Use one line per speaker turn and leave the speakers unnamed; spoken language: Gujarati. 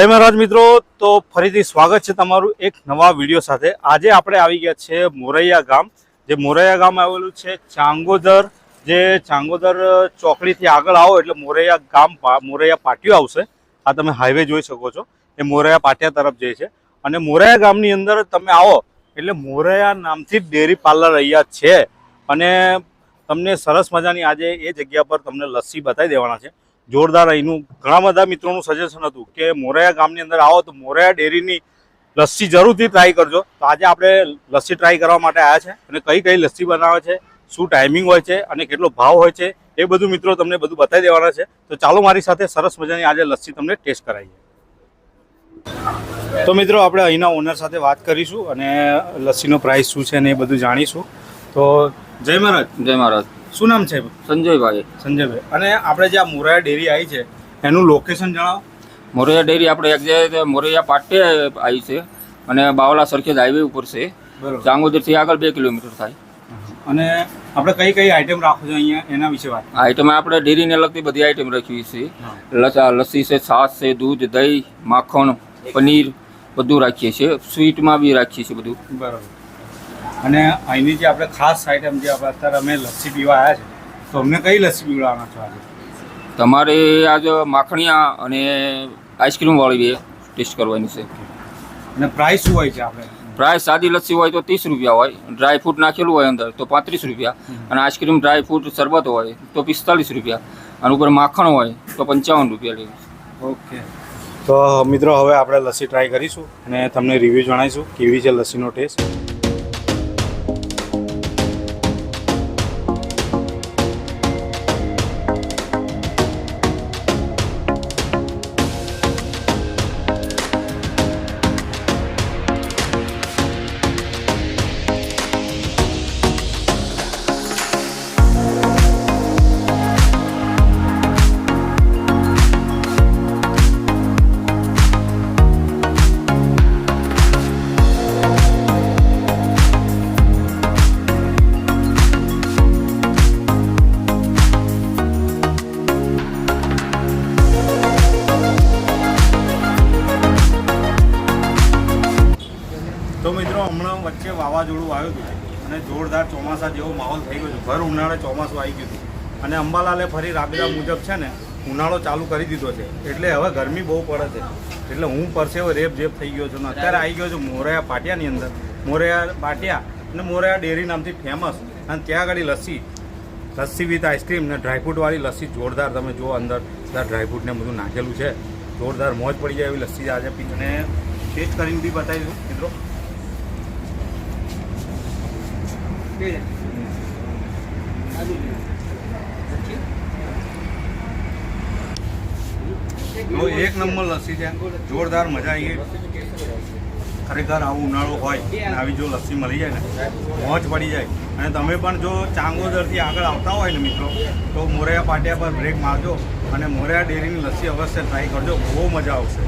જય મહારાજ મિત્રો, તો ફરીથી સ્વાગત છે તમારું એક નવા વીડિયો સાથે. આજે આપણે આવી ગયા છે મોરૈયા ગામ. જે મોરૈયા ગામ આવેલું છે ચાંગોદર. જે ચાંગોદર ચોકડીથી આગળ આવો એટલે મોરૈયા ગામ મોરૈયા પાટિયું આવશે. આ તમે હાઈવે જોઈ શકો છો. એ મોરૈયા પાટિયા તરફ જાય છે. અને મોરૈયા ગામની અંદર તમે આવો એટલે મોરૈયા નામથી ડેરી પાર્લર અહીંયા છે. અને તમને સરસ મજાની આજે એ જગ્યા પર તમને લસ્સી બતાવી દેવાના છે. જોરદાર અહીંનું ઘણા બધા મિત્રોનું સજેશન હતું કે મોરૈયા ગામની અંદર આવો તો મોરૈયા ડેરીની લસ્સી જરૂરથી ટ્રાય કરજો. તો આજે આપણે લસ્સી ટ્રાય કરવા માટે આવ્યા છે અને કઈ કઈ લસ્સી બનાવે છે, શું ટાઈમિંગ હોય છે અને કેટલો ભાવ હોય છે એ બધું મિત્રો તમને બધું બતાવી દેવાના છે. તો ચાલો મારી સાથે સરસ મજાની આજે લસ્સી તમને ટેસ્ટ કરાવીએ. તો મિત્રો આપણે અહીંના ઓનર સાથે વાત કરીશું અને લસ્સીનો પ્રાઇસ શું છે ને એ બધું જાણીશું. તો જય મહારાજ.
જય મહારાજ.
શું નામ છે?
સંજયભાઈ.
સંજયભાઈ. અને આપણે જે આ મોરાયા ડેરી આવી છે એનું લોકેશન જણાવો.
મોરૈયા ડેરી આપણે એક્ઝેક્ટ મોરૈયા પાટે આવી છે. અને બાવલા સરખેજ હાઈવે ઉપર છે. ચાંગોદરથી આગળ બે કિલોમીટર થાય.
અને આપણે કઈ કઈ આઈટમ રાખો છો અહીંયા એના વિશે વાત
આઈટમ આપણે ડેરીને લગતી બધી આઈટમ રાખવી છે. લસ- લસ્સી છે છાશ છે દૂધ દહીં માખણ પનીર બધું રાખીએ છીએ. સ્વીટમાં બી રાખીએ છીએ બધું.
બરોબર. અને અહીંની જે આપણે ખાસ આઈટમ જે આપણે અત્યારે અમે લસ્સી પીવા આવ્યા છે તો અમને કઈ લસ્સી પીવડાવવાના છો આજે?
તમારે આજે માખણિયા અને આઈસ્ક્રીમ વાળી બે ટેસ્ટ કરવાની છે.
અને પ્રાઇસ શું હોય છે આપણે?
પ્રાઇસ સાદી લસ્સી હોય તો ત્રીસ રૂપિયા હોય ડ્રાય ફ્રૂટ નાખેલું હોય અંદર તો પાંત્રીસ રૂપિયા અને આઈસ્ક્રીમ ડ્રાય ફ્રૂટ શરબત હોય તો પિસ્તાલીસ રૂપિયા અને ઉપર માખણ હોય તો પંચાવન રૂપિયા લેવું
ઓકે તો મિત્રો હવે આપણે લસ્સી ટ્રાય કરીશું અને તમને રિવ્યૂ જણાવીશું કેવી છે લસ્સીનો ટેસ્ટ તો હમણાં વચ્ચે વાવાઝોડું આવ્યું હતું અને જોરદાર ચોમાસા જેવો માહોલ થઈ ગયો છે. ભર ઉનાળે ચોમાસું આવી ગયું હતું. અને અંબાલાલે ફરી રાબેતા મુજબ છે ને, ઉનાળો ચાલુ કરી દીધો છે. એટલે હવે ગરમી બહુ પડે છે. એટલે હું પરસેવો રેપ જેપ થઈ ગયો છું અત્યારે આવી ગયો છું મોરયા પાટિયાની અંદર. મોરયા પાટિયા અને મોરયા ડેરી નામથી ફેમસ અને ત્યાં આગળ લસ્સી. લસ્સી વિથ આઈસ્ક્રીમ ને ડ્રાયફ્રૂટવાળી લસ્સી જોરદાર. તમે જુઓ અંદર બધા ડ્રાયફ્રૂટને બધું નાખેલું છે. જોરદાર મોજ પડી જાય એવી લસ્સી આજે. પીને ટેસ્ટ કરીને બી બતાવીશું મિત્રો. તો એક નંબર લસ્સી છે. જોરદાર મજા આવી ગઈ. ખરેખર આવું ઉનાળો હોય અને આવી જો લસ્સી મળી જાય ને મોજ પડી જાય. અને તમે પણ જો ચાંગોદરથી આગળ આવતા હોય ને મિત્રો તો મોરૈયા પાટિયા પર બ્રેક મારજો અને મોરૈયા ડેરીની લસ્સી અવશ્ય ટ્રાય કરજો. બહુ મજા આવશે.